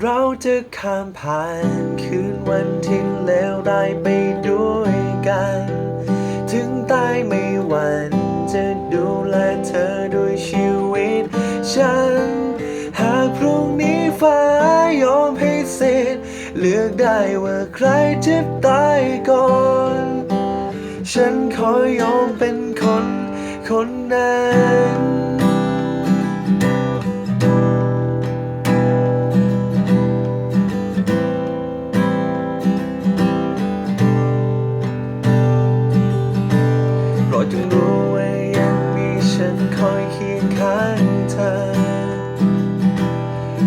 เราจะข้ามผ่านคืนวันที่เลวร้ายไปด้วยกัน ถึงตายไม่หวั่นจะดูแลเธอด้วยชีวิตฉัน หากพรุ่งนี้ฟ้ายอมให้เสร็จเลือกได้ว่าใครจะตายก่อน ฉันขอยอมเป็นคนคนนั้น ฉันคอยเคียงข้างเธอ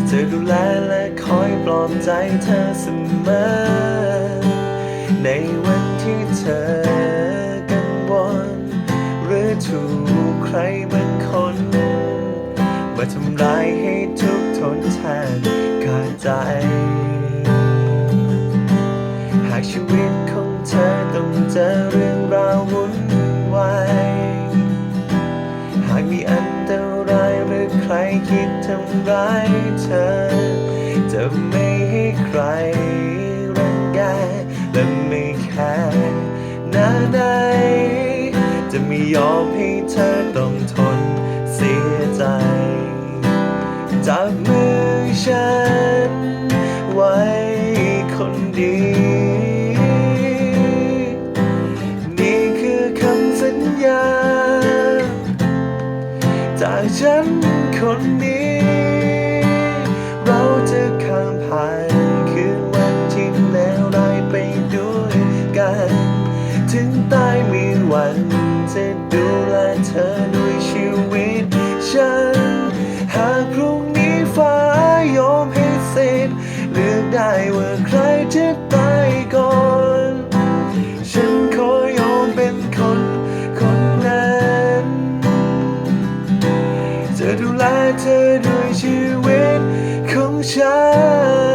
เจะดูแลและคอยปลอบใจเธอเสมอ ในวันที่เธอกังวลหรือถูกใครบางคนมาทำร้ายให้ทุกทนแทนขาดใจ หากชีวิตของเธอต้องเจอ ทำร้ายเธอ จะไม่ให้ใครรังแกและไม่แคร์หน้าไหนจะไม่ยอมให้เธอต้องทนเสียใจจับมือฉันไว้คนดีนี่ จากฉันคนนี้ เราจะข้ามผ่านคืนวันที่เลวร้ายไปด้วยกัน ถึงตายมีวันจะดูแลเธอด้วยชีวิตฉัน หากพรุ่งนี้ฟ้ายอมให้เสร็จเลือกได้ว่าใครจะตาย ธอดูแลเธอด้วยชีวิตของฉัน